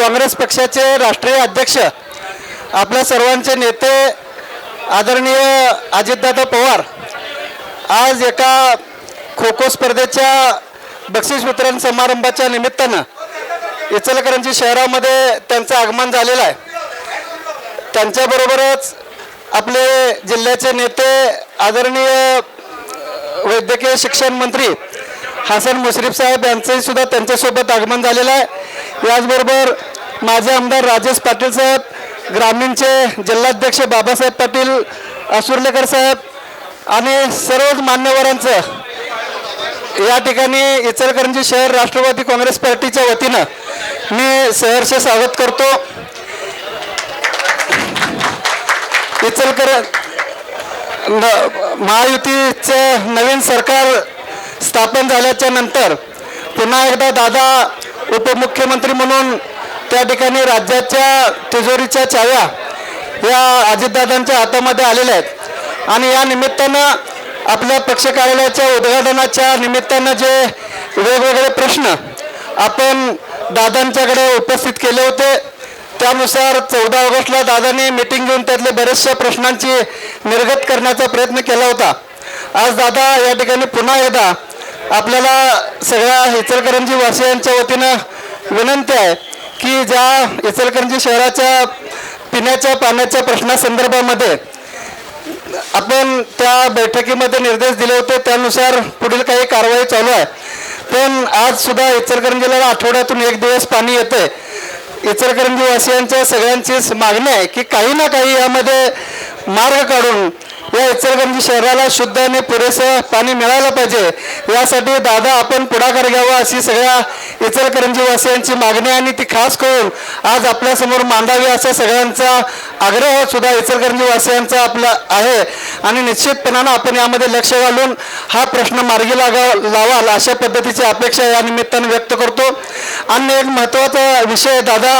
काँग्रेस पक्षाचे राष्ट्रीय अध्यक्ष आपल्या सर्वांचे नेते आदरणीय अजितदादा पवार आज एका खो खो स्पर्धेच्या बक्षीस वितरण समारंभाच्या निमित्तानं इचलकरंजी शहरामध्ये त्यांचं आगमन झालेलं आहे. त्यांच्याबरोबरच आपले जिल्ह्याचे नेते आदरणीय वैद्यकीय शिक्षण मंत्री हसन मुश्रीफ साहेब यांचंही सुद्धा त्यांच्यासोबत आगमन झालेलं आहे. याचबरोबर माझे आमदार राजेश पाटील साहेब ग्रामीणचे जिल्हाध्यक्ष बाबासाहेब पाटील असुर्लेकर साहेब आणि सर्वच मान्यवरांचं. या ठिकाणी इचलकरंजी शहर राष्ट्रवादी काँग्रेस पार्टीच्या वतीनं मी सहर्ष स्वागत करतो. इचलकर महायुतीचं नवीन सरकार स्थापन झाल्याच्यानंतर पुन्हा एकदा दादा उपमुख्यमंत्री म्हणून त्या ठिकाणी राज्याच्या तिजोरीच्या चाव्या या अजितदादांच्या हातामध्ये आलेल्या आहेत. आणि या निमित्तानं आपल्या पक्ष कार्यालयाच्या उद्घाटनाच्या निमित्तानं जे वेगवेगळे प्रश्न आपण दादांच्याकडे उपस्थित केले होते त्यानुसार चौदा ऑगस्टला दादांनी मिटिंग घेऊन त्यातले बरेचशा प्रश्नांची निर्गत करण्याचा प्रयत्न केला होता. आज दादा या ठिकाणी पुन्हा एकदा आपल्याला सगळ्या इचलकरंजी वासियांच्या वतीनं विनंती आहे की ज्या इचलकरंजी शहराच्या पिण्याच्या पाण्याच्या प्रश्नासंदर्भामध्ये आपण त्या बैठकीमध्ये निर्देश दिले होते त्यानुसार पुढील काही कारवाई चालू आहे. पण आज सुद्धा इचलकरंजीला आठवड्यातून एक दिवस पाणी येते इचलकरंजी वासियांच्या सगळ्यांचीच मागणी आहे की काही ना काही यामध्ये मार्ग काढून या इचलकरंजी शहराला शुद्ध आणि पुरेसं पाणी मिळालं पाहिजे. यासाठी दादा आपण पुढाकार घ्यावा अशी सगळ्या इचलकरंजी वासियांची मागणी आणि ती खास करून आज आपल्यासमोर मांडावी असा सगळ्यांचा आग्रह सुद्धा इचलकरंजी वासियांचा आपला आहे. आणि निश्चितपणानं आपण यामध्ये लक्ष घालून हा प्रश्न मार्गी लागा लावाल अशा पद्धतीची अपेक्षा या निमित्तानं व्यक्त करतो. आणि एक महत्त्वाचा विषय दादा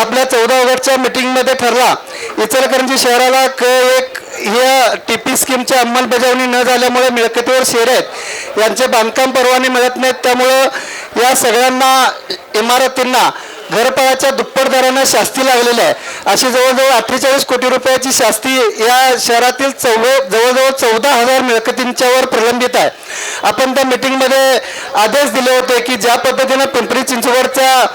आपल्या चौदा ऑगस्टच्या मिटिंगमध्ये ठरला. इचलकरंजी शहराला क एक या टी पी स्कीमची अंमलबजावणी न झाल्यामुळे मिळकतीवर शेर आहेत. यांचे बांधकाम परवाने मिळत नाहीत. त्यामुळं या सगळ्यांना इमारतींना घरपळाच्या दुप्पट दरानं शास्ती लागलेली आहे. अशी जवळजवळ अठ्ठेचाळीस कोटी रुपयाची शास्ती या शहरातील चौव जवळजवळ चौदा हजार मिळकतींच्यावर प्रलंबित आहे. आपण त्या मिटिंगमध्ये आदेश दिले होते की ज्या पद्धतीनं पिंपरी चिंचवडच्या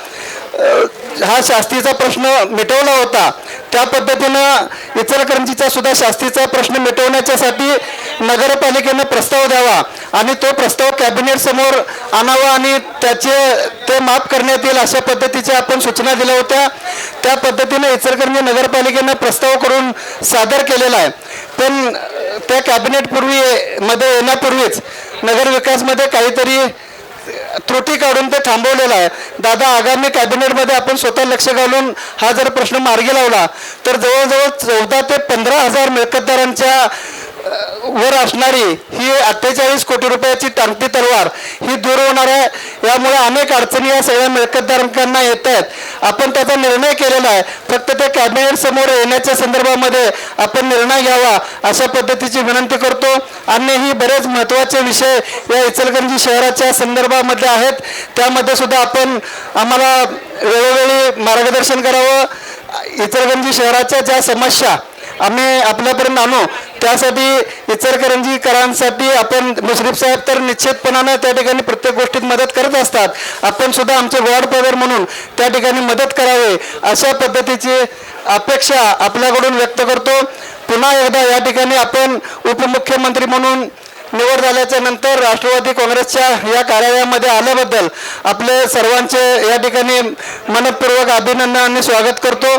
हा शास्तीचा प्रश्न मिटवला होता. त्या पद्धतीनं इचलकरंजीचा सुद्धा शास्तीचा प्रश्न मिटवण्याच्यासाठी नगरपालिकेनं प्रस्ताव द्यावा आणि तो प्रस्ताव कॅबिनेट समोर आणावा आणि त्याचे ते माफ करण्यात येईल अशा पद्धतीच्या आपण सूचना दिल्या होत्या. त्या पद्धतीनं इचलकरंजी नगरपालिकेनं प्रस्ताव करून सादर केलेला आहे. पण त्या कॅबिनेट पूर्वी मध्ये येण्यापूर्वीच नगरविकासमध्ये काहीतरी त्रुटी काढून ते थांबवलेलं आहे. दादा आगामी कॅबिनेटमध्ये आपण स्वतः लक्ष घालून हा जर प्रश्न मार्गी लावला तर जवळजवळ चौदा ते पंधरा हजार मिळकतदारांच्या वर असणारी ही अठ्ठेचाळीस कोटी रुपयाची टांगती तलवार ही दूर होणार आहे. यामुळे अनेक अडचणी या सगळ्या मिळकतधारकांना येत आहेत. आपण त्याचा निर्णय केलेला आहे. फक्त ते कॅबिनेट समोर येण्याच्या संदर्भामध्ये आपण निर्णय घ्यावा अशा पद्धतीची विनंती करतो. अन्य ही बरेच महत्त्वाचे विषय या इचलकरंजी शहराच्या संदर्भामध्ये आहेत. त्यामध्ये सुद्धा आपण आम्हाला वेळोवेळी मार्गदर्शन करावं. इचलकरंजी शहराच्या ज्या समस्या आम्ही आपल्यापर्यंत आणू त्यासाठी इचलकरंजीकरांसाठी आपण मुश्रीफ साहेब तर निश्चितपणानं त्या ठिकाणी प्रत्येक गोष्टीत मदत करत असतात. आपण सुद्धा आमचे वॉर्ड पॉवर म्हणून त्या ठिकाणी मदत करावी अशा पद्धतीची अपेक्षा आपल्याकडून व्यक्त करतो. पुन्हा एकदा या ठिकाणी आपण उपमुख्यमंत्री म्हणून निवड झाल्याच्यानंतर राष्ट्रवादी काँग्रेसच्या या कार्यालयामध्ये आल्याबद्दल आपले सर्वांचे या ठिकाणी मनपूर्वक अभिनंदन आणि स्वागत करतो.